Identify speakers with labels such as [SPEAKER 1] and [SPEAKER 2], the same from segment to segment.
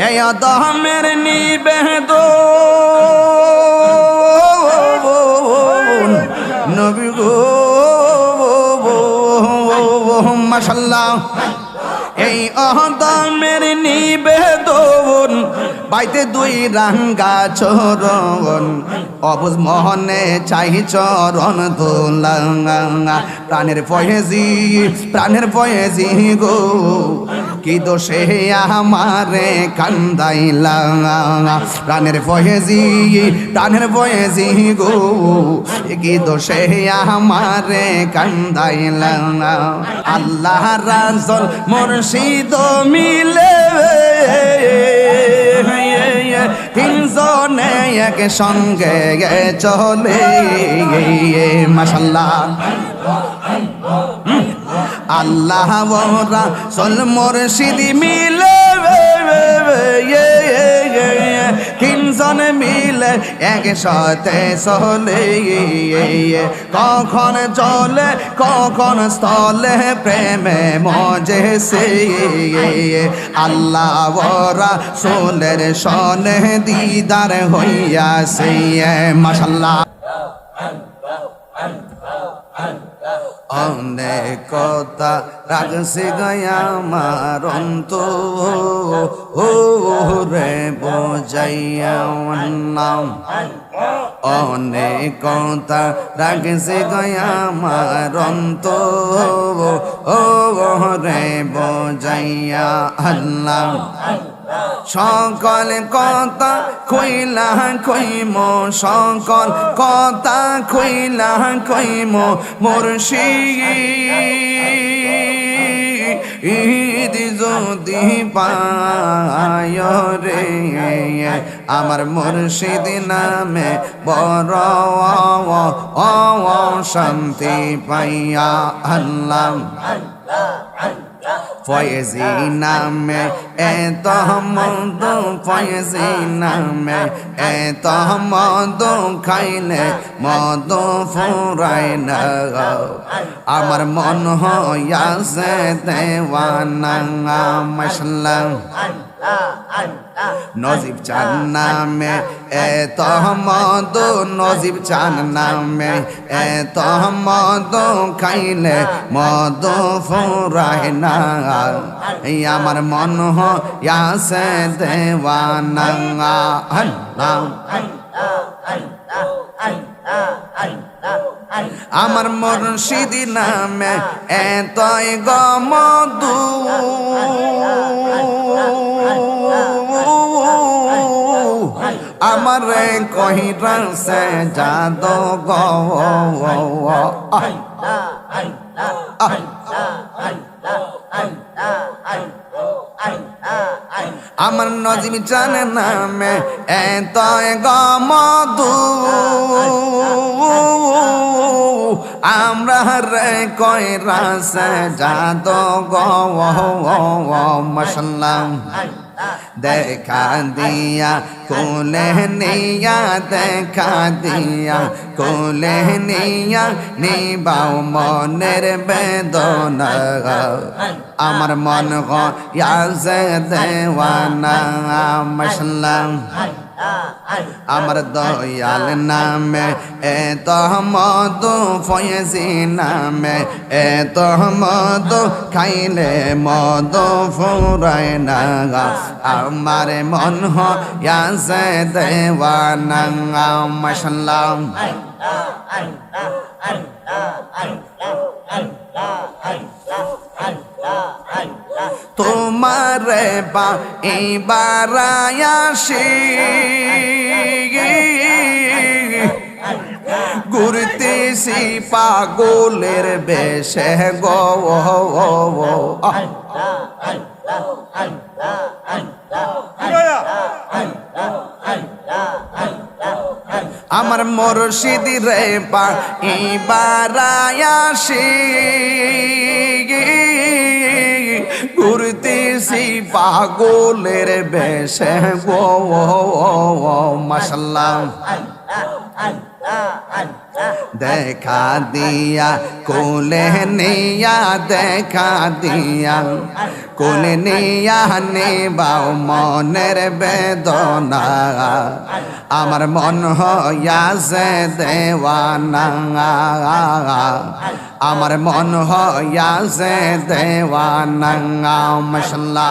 [SPEAKER 1] এই দহমের নিবেদ নবী গো মাশাল্লাহ এই অহদমের নিবেদন বাইতে দুই রাঙ্গা চরণ অবুজ মোহনে চাই চরণ দোলাঙ্গা। প্রাণের ফয়েজি প্রাণের ফয়েজি গো, কি দোষে আমারে কান্দাইলা প্রাণের ফয়েজি প্রাণের ফয়েজি গো, কি দোষে আমারে কান্দাইলা আল্লাহ রাজল মুর্শিদ মিলে তিনজনে এক সঙ্গে চলে মাসাল্লাহ আল্লাহ সল সিদি মিলে তিনজন মিলে একসাথে চলে, কখন চলে, কখন স্থলে প্রেমে মজে সে। আল্লাহ ওরা সোলের সনে দিদার হইয়াছে মাসাল্লাহ অনেক কথা গয়া আমার অন্ত ও রে বোঝাইয়া নাম অনেক কথা গয়া আমার অন্ত ও রে বোঝাইয়া আল্লাহ সকল কথা কইলা কইম সকল কথা কইলা কইম, মুর্শিদ। যদি পায় রে, আমার মুর্শিদ নামে বড় শান্তি পাইয়া আল্লাহ। ফয়েজি নামে এত মদ ফয়েজি নামে এত মদ খাইলে মদ ফুরাই না আমার মন হইয়াছে দেওয়ানা মশলা নজিব চান নামে এত মদ নজিব চান নামে এত মদ খাইলে মদ ফুরায় না এই আমার মন হইয়াছে দেওয়ানা আল্লাহ আমার মুর্শিদ নামে এতই গমদু আমার কহিরা সে যাদ গ আমার নজিম চান নামে এত গমধু আমরা রে কয় রাস যাদ গ মশাল্লাম দেখা দিয়া কোলে নিয়া দেখা দিয়া কোলে নিয়া নিবাও মনের বেদনা আমার মন ইয়াসে দেওয়ানা মশলাম আমার দয়াল নামে এত মধু ফয়েজি নামে এত মধু খাইলে মধু ফুরায় না আমার মন ইয়াসে দেওয়ানা মশলাম তোমার বা এবার আসি। ঘুরতেছি পাগলের বেশে গো। আমার মুর্শিদ রে পা এবার আসি। ঘুরতেছি পাগলের বেশে। গো মাসাল্লাহ দেখা দিয়া, কোলে নিয়া দেখা দিয়া, কোলে নিয়া নেবাও মনের বেদনা, আমার মন হইয়াছে দেওয়ানা, আমার মন হইয়াছে দেওয়ানা মশলা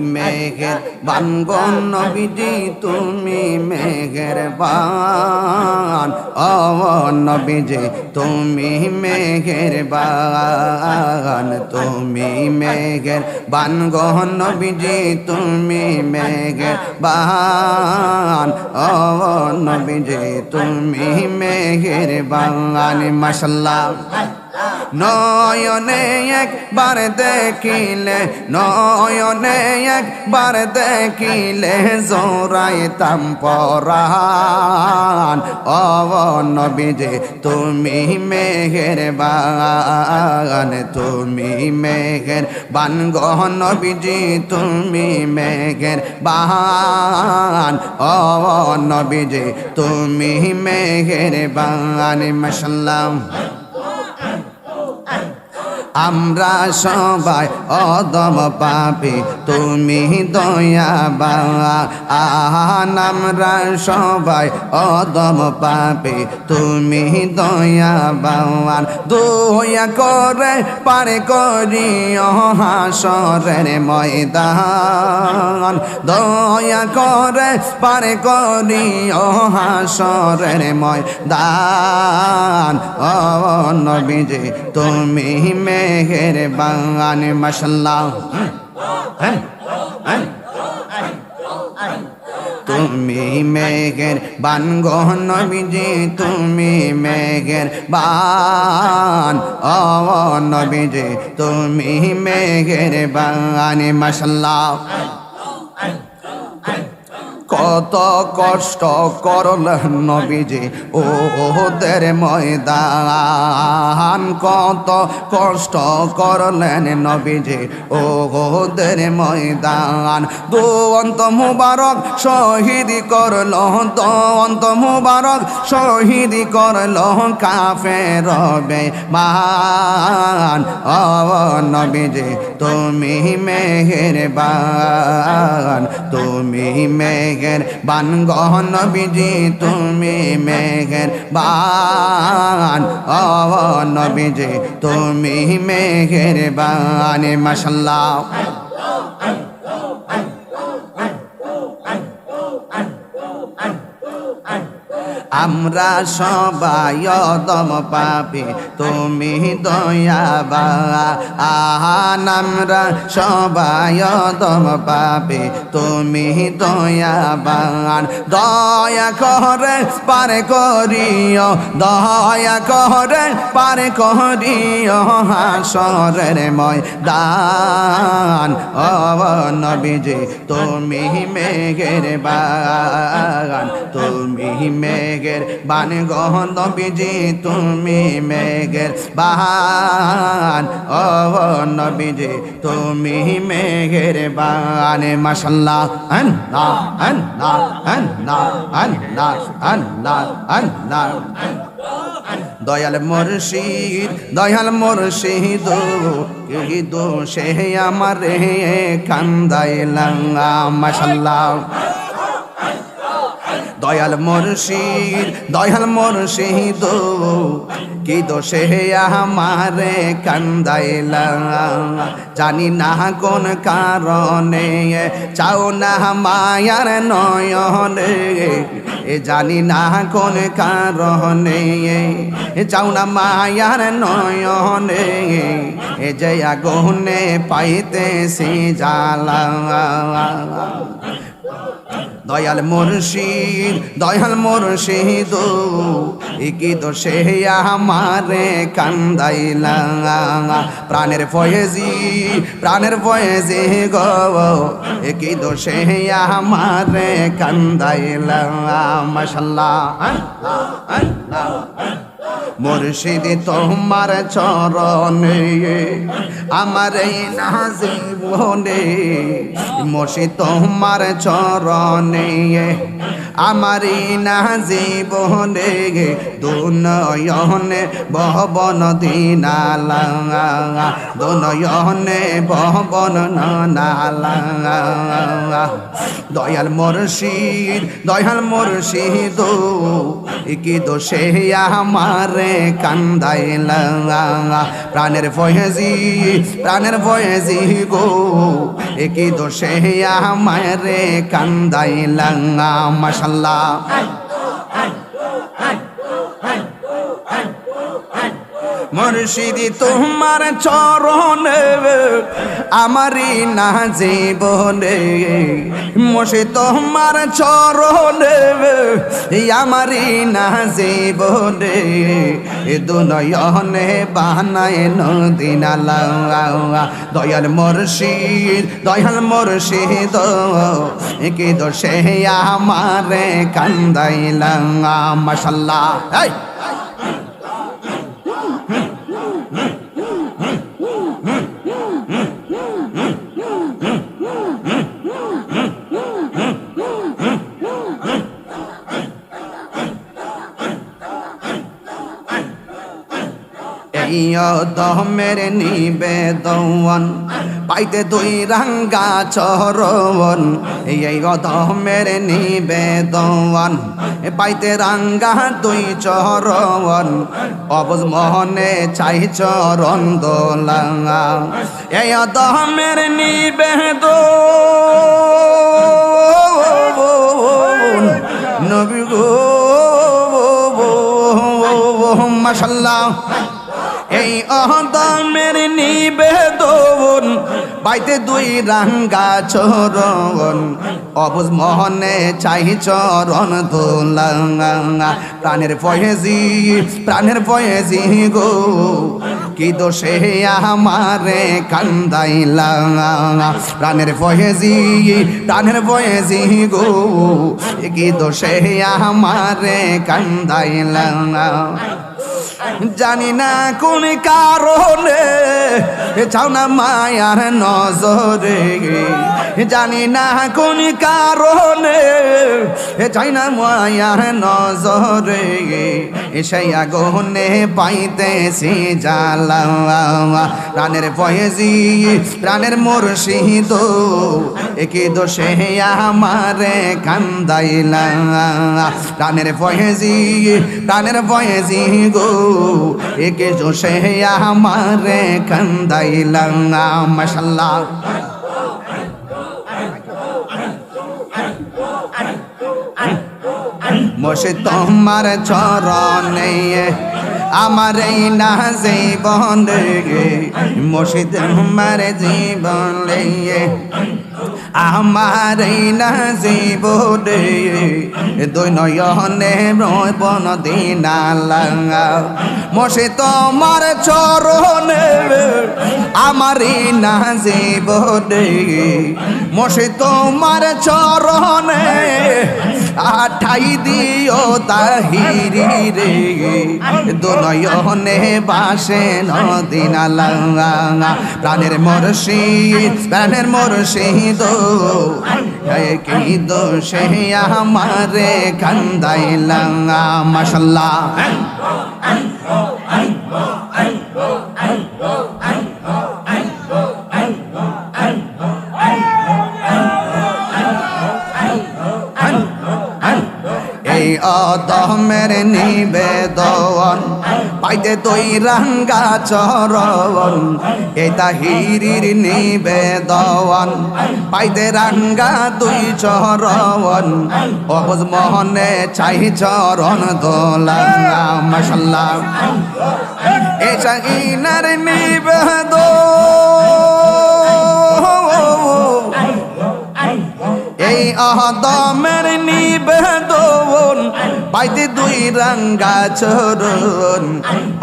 [SPEAKER 1] মেঘের বানগন নবীজি, তুমি মেঘের বান। ও নবীজি, তুমি মেঘের বান। তুমি মেঘের বানগন নবীজি, তুমি মেঘের বান। ও নবীজি, তুমি মেঘের বান। মাসাল্লাহ নয়নে একবার দেখিলে, নয়নে একবার দেখিলে জোরাইতাম পরাণ ও নবীজে, তুমি মেঘের বান তুমি মেঘের বান গহ নবীজি, তুমি মেঘের বান ও নবীজে, তুমি মেঘের বান মশাল্লাম আমরা সবাই অদম পাপি, তুমি দয়া আহান আমরা সবাই অদম পাপি, তুমি দয়া বান দয়া করে পারে করি হাসরের ময়দান। দয়া করে পারে করি হাসরের ময়দান। ও নবীজি, তুমি মেঘের বাগান, মশাল্লাহ। তুমি মেঘের বান নবীজি, তুমি মেঘের বান। ও নবীজি, তুমি মেঘের বান, মশাল্লাহ। কত কষ্ট করল নবীজি? ও ওদের ময়দান কত কষ্ট করলেন নবীজি? ও ওদের ময়দান। দুয়ন্ত মুবারক শহীদ করল দন্ত মুবারক শহীদ করল কাফে রবে মান ও নবীজি, তুমি মেহের বান তুমি মেঘের বান গহন বিজি তুমি মেঘের বান অবন বিজি তুমি মেঘের বান মাসাল্লাহ আমরা সবাই অদম পাপি, তুমি দয়াবা। আহান আমরা সবাই অদম পাপি, তুমি দয়াবান দয়া করে পারে করিও, দয়া করে পারে করিও, হাসরের ময় দান ও তুমি মেঘের বাগান, তুমি মেঘের বান গহন বিজি তুমি মেঘের বাহান ও নবীজি, তুমি মেঘের বান মাসাল্লাহ আন না আন না আন না দয়াল মুর্শিদ দয়াল মুর্শিদ কি দোষে আমার রে কান্দাইলাম। মাসাল্লাহ দয়াল মুর্শিদ দয়াল মুর্শিদ, কি দোষে আমারে কান্দাইলা? জানি না কোন কারণে, চাও না মায়ার নয়নে। এ জানি না কোন কারণে চাও না মায়ার নয়নে। এ যে আগুনে পাইতে সে জালা দয়াল মুর্শিদ দয়াল মুর্শিদ একি সে আমারে কান্দাইলা প্রাণের ফয়েজি প্রাণের ফয়েজি গো একি সে আমারে কান্দাইলা মাশাল্লাহ মুর্শিদ তোমার চরণে, আমার এই না জীবনে মুর্শিদ তোমার চরণে, আমার এই না জীবনে দুনয়নে বহবন দিনালা, দুনয়নে বহবন নালা দয়াল মুর্শিদ দয়াল মুর্শিদ কি দোষে আমারে কান্দাইলা প্রাণের ফয়েজি প্রাণের ফয়েজি গো। একই দোষে কান্দাই কান্দাইলা মাশাল্লাহ। মুর্শিদি, তোমার চরণে আমারি না জীবনে মশে তোমার চরণে আমারি না জীবনে দুনয়নে বানায় নদিনালা দয়াল মুর্শিদ দয়াল মুর্শিদ। কি দোষে আমারে কান্দাইলা মাশাল্লাহ। এই! এই দমের নিবেদন পাইতে দুই রাঙ্গা চরণ এই দমের নিবেদন পাইতে রাঙ্গা দুই চরণ অবুজ মোহনে চাই চরণ দোলা এই দমের নিবেদন নবী গো, মাশাল্লাহ। এই অহদমের নিবেদন, বাইতে দুই রাঙ্গা চরণ অবুজ মোহনে চাই চরণ দোলা প্রাণের ফয়েজি প্রাণের ফয়েজি গো, কি দোষে আমারে কান্দাইলা প্রাণের ফয়েজি প্রাণের ফয়েজি গো, কি দোষে আমারে কান্দাইলা জানি না কোন কারণে। চাও না মায়ার নজরে। জানি না কোন কারণে। চাই না মায়ার নজরে। সেই আগুনে পাইতেছি জালা প্রাণের ফয়েজি, প্রাণের মুর্শিদ। একে দোষে আমারে কান্দাইলা। প্রাণের ফয়েজি প্রাণের ফয়েজি গো। একে জোশে আমারে কান্দাইলা মাশাল্লাহ। মশে তোমার চরণে আমার এই না জীবন মশে তোমার জীবন লে আমার না জীবনে দুই নয়নে বন দিনালা। মশে তোমার চরণে আমার না মশে তোমার চরণে আঠাই দিও তাহিরি রে। দুনয়নে বাসে নদিনালা প্রাণের মরশিদ প্রাণের মরশিদ। কি দোষে আমারে কান্দাইলা মাশাল্লাহ। অদমের নিবেদন পাইতে তুই রাঙ্গা চরণ, এই তাহিরির নিবেদন পাইতে রাঙ্গা দুই চরণ, অবুজ মোহনে চাই চরণ দোলা মশাল্লাহ। এটা ইনার নিবেদন এই অহদমের নিবেদন পাইতে দুই রঙ্গা চরণ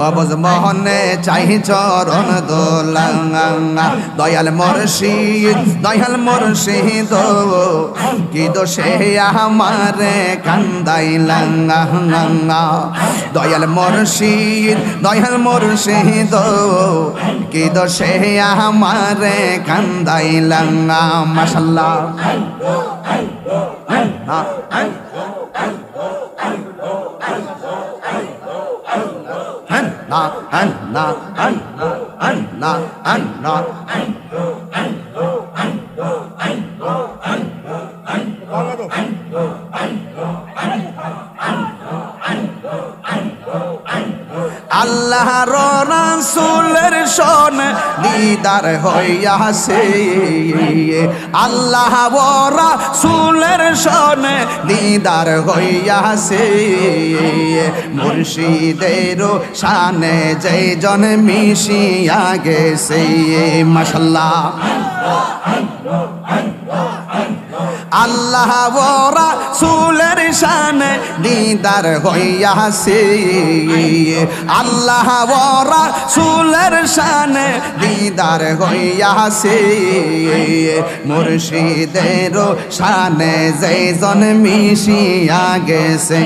[SPEAKER 1] অবজ মহনে চাই চরণ দোলাঙ্গা, দয়াল মুর্শিদ দয়াল মুর্শিদ, কি দোষে আমারে কান্দাইলাঙ্গা, দয়াল মুর্শিদ দয়াল মুর্শিদ, কি দোষে আমারে না না না আল্লাহ রাসূলের শোন দিদার হইয়াছে। আল্লাহ বরা সুলের সন দিদার হইয়াছে। মুর্শিদের শানে যে জন মিশিয়া গেছে। মাশাল্লাহ। আল্লাহ বরা সুলের শানে দিদার হইয়াছে। আল্লাহ বরা সুলের শানে দিদার হইয়াছে। মুর্শিদের শানে যেজন মিশিয়া গেছে।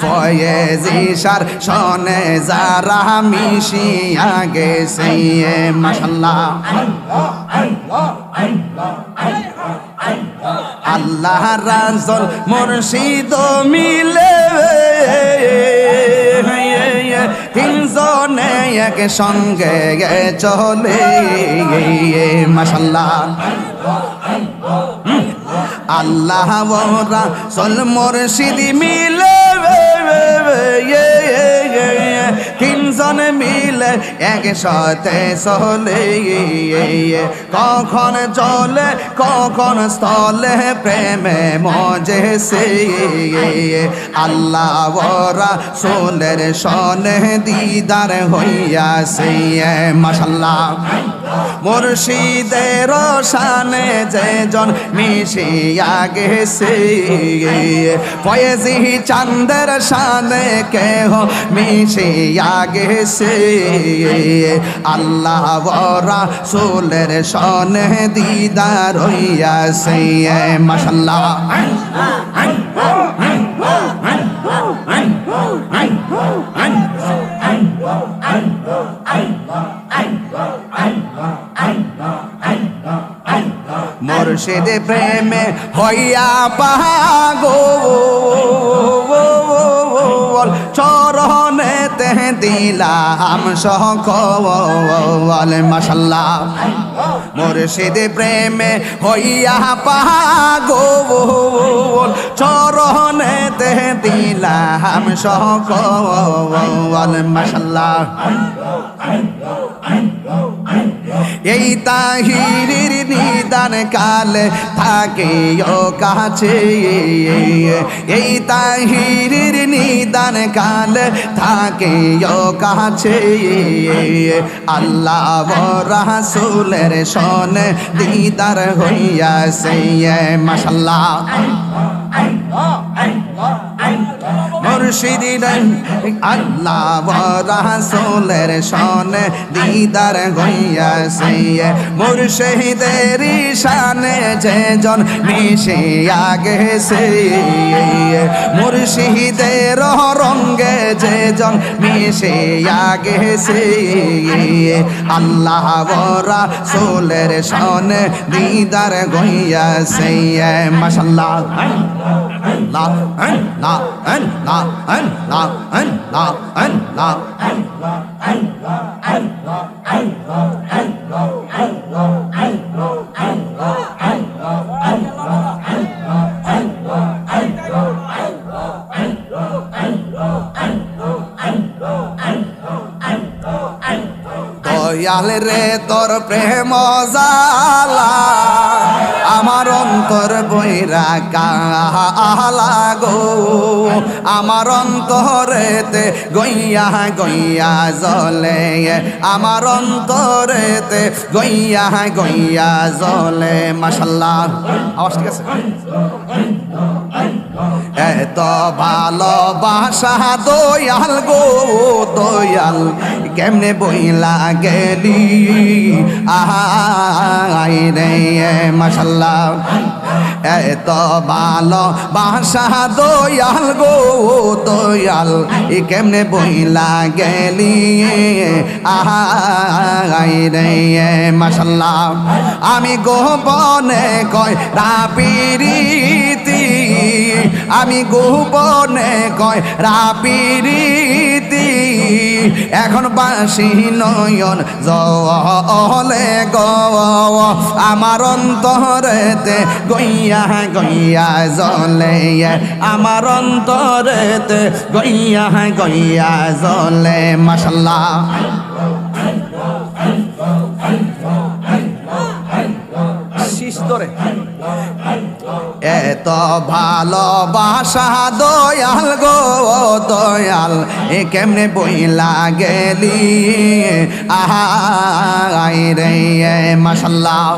[SPEAKER 1] ফয়েজি সার শনে যারা মিশিয়া গেছে। মাশাল্লাহ। আল্লাহ। রাজল মুর্শিদ মিলে। তিনজনে এক সঙ্গে চলে। মাসাল্লাহ আল্লাহ বরা সল মুর্শিদ মিলে। তিনজন মিলে একসাথে চলে কখন চলে কখন স্থলে প্রেমে মজে সে আল্লাহ বরা সোলের সনে দিদার হইয়াছে মাসাল্লাহ মুর্শিদের শানে যে জন মিশিয়া গেছে। ফয়েজি চান্দের শানে কেহ মিশিয়া গেছে। আল্লাহ বরা সোলের সনে দিদার হইয়াছে। মাসাল্লাহ মুর্শিদ প্রেমে হইয়া পাগো। চরণেতে দিলাম সকল মশাল্লা মুর্শিদ প্রেমে হইয়া পাগো চরণেতে দিলাম সকল মাসাল্লাহ এই তাহিরির নিদান কালে থাকে ও কাছে। এই তাহিরির নিদান কালে থাকে ও কাছে। আল্লাহ রাসুলের সনে দিদার হইয়াছে। মাসাল্লাহ মুর্শিদি আল্লাহ রাসুলের সনে দিদার হইয়াছে মুর্শিদের শানে যে জন মিশিয়া গেছে। মুর্শিদের রঙ্গে যে জন মিশিয়া গেছে। আল্লাহ রাসুলের সনে দিদার হইয়াছে মাসাল্লাহ দয়াল রে তোর প্রেম জালা আমার অন্তর বইরা কালা গো। আমার অন্তরেতে গইয়া গইয়া জলে আমার অন্তরেতে গইয়া গইয়া জলে মাশাল্লাহ আওয়াজ ঠিক আছে? এত ভালোবাসা দয়াল গো, দয়াল কেমনে বইলা গেলি আহাই রে মাশাল্লাহ এত ভালো বাসা দয়াল গো, দয়াল। ই কেমনে বইলা গেলি? আহাই রে, মাশাল্লাহ। আমি গোপনে কয় রাপিরিতি আমি গোপনে কয় রাপিরিতি এখন বাসি নয়ন জলে গ। আমার অন্তরেতে গইয়া গইয়া জলে, আমার অন্তরেতে গইয়া গইয়া জলে। শীষ ধরে। এত ভালোবাসা দয়াল গো দয়াল এ কেমনে বই লাগেলি আহাই রে মাসাল্লাহ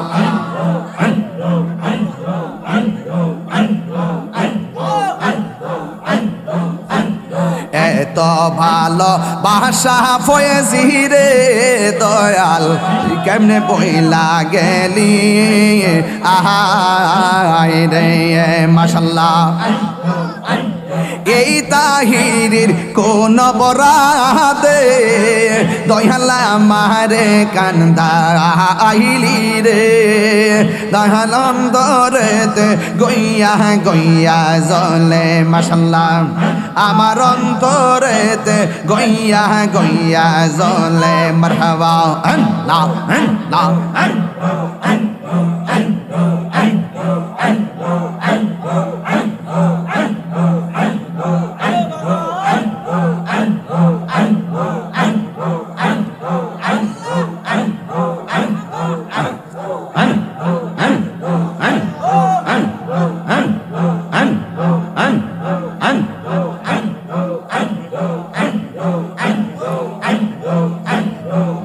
[SPEAKER 1] এত ভালো বাসা ফয়েছি রে দয়াল। কেমনে বইলা গেলি? আহাই রে মাসাল্লাহ এই তাহিরির কোন বরাদে দয়ালা মারে কান্দা আইলি রে। দয়াল অন্তরেতে গইয়া গইয়া জলে মাসাল্লাহ আমার অন্তরেতে গইয়া গইয়া জলে মারহাবা। আল্লাহ আল্লাহ।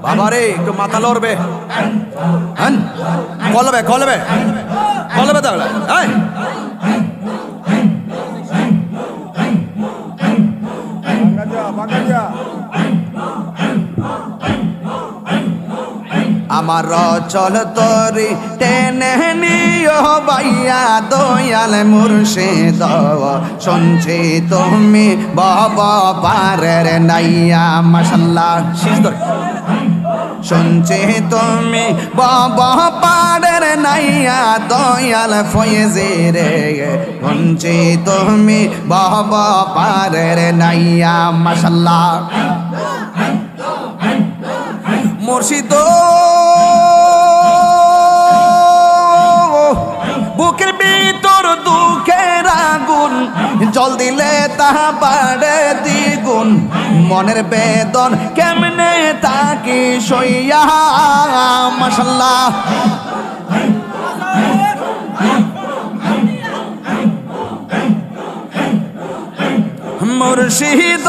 [SPEAKER 1] বাবারে একটু মাথা লড়বে। হ্যাঁ? কলবে কলবে চল তরি টেনে নিও বাইয়া দয়াল মুর্শিদ। শুনছি তুমি বাবা পারের নাইয়া ধরে শুনছি তুমি বাবা পাড়ের নাইয়া, দয়াল ফয়েজে রে শুনছি তুমি বাবা পাড়ের নাইয়া মাসাল্লাহ মুর্শিদ বুকের ভিতর দুঃখের আগুন, জল দিলে তাহা বাড়ে দ্বিগুণ। মনের বেদন কেমনে তাকে সইয়া মাসাল্লাহ মুর্শিদ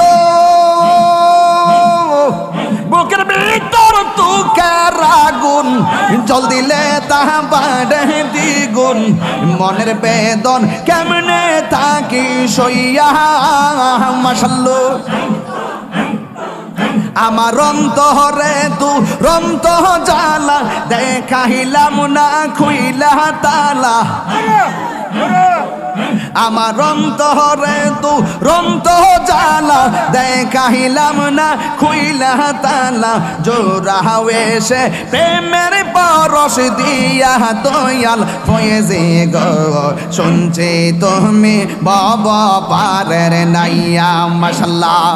[SPEAKER 1] বুকের ভিতর তুকার আগুন জল দিলে তাহা বাড়ে দ্বিগুণ। মনের বেদন কেমনে তাকি সইয়া মাসাল্লু আমার অন্তরে তু রন্ত জালা দেখাইলাম না খুইলা তালা। আমার অন্তরে তু রন্ত জালা, দেখাইলাম না, খুইলা তালা। জোরা এসে প্রেমের পরশ দিয়া দয়াল ফয়েজে গো, শুনছে তুমি, বাবা পারের নাইয়া মাসাল্লাহ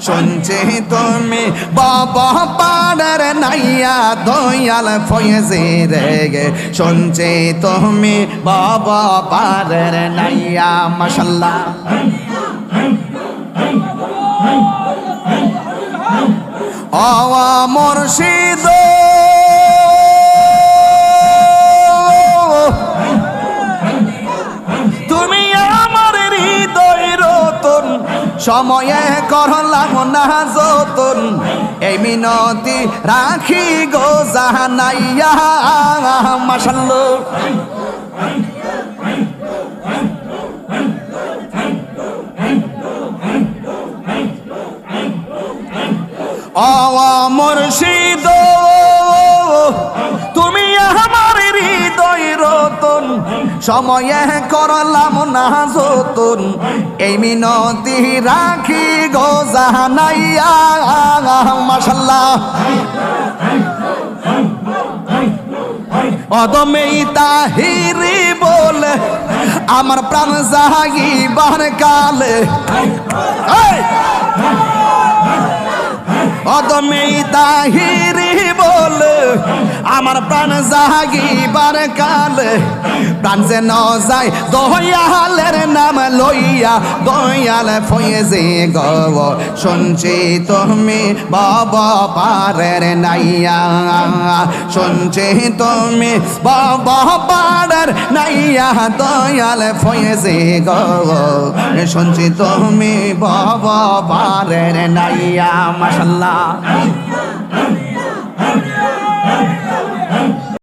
[SPEAKER 1] শুনছে তুমি বাবা পাড়ার নাইয়া দয়াল ফয়েজে রে গে শুনছে তুমি বাবা পাড়ার নাইয়া মাসাল্লাহ আওয়া মুর্শিদ সময়ে করলাম না যতন। এই মিনতি রাখি গো জাহানাইয়া মাসাল্লাহ মুর্শিদ সময়ে করলাম না যতন। এই মিনতি রাখি গো জাহানাইয়া। মাসাল্লাহ অদমেই তাহিরি বলে আমার প্রাণ জাহাগিবার কালে। এই! অদমেই তাহিরি বলে, আমার প্রাণ জাগিবার কালে, প্রাণ যে ন যায় দয়ালের নাম লইয়া, দয়াল ফয়েজে গব, শুনছি তুমি বাবা পারের নাইয়া, শুনছি তুমি বাবা পারের নাইয়া, দয়াল ফয়েজে গব, শুনছি তুমি বাবা পারের নাইয়া মাসাল্লাহ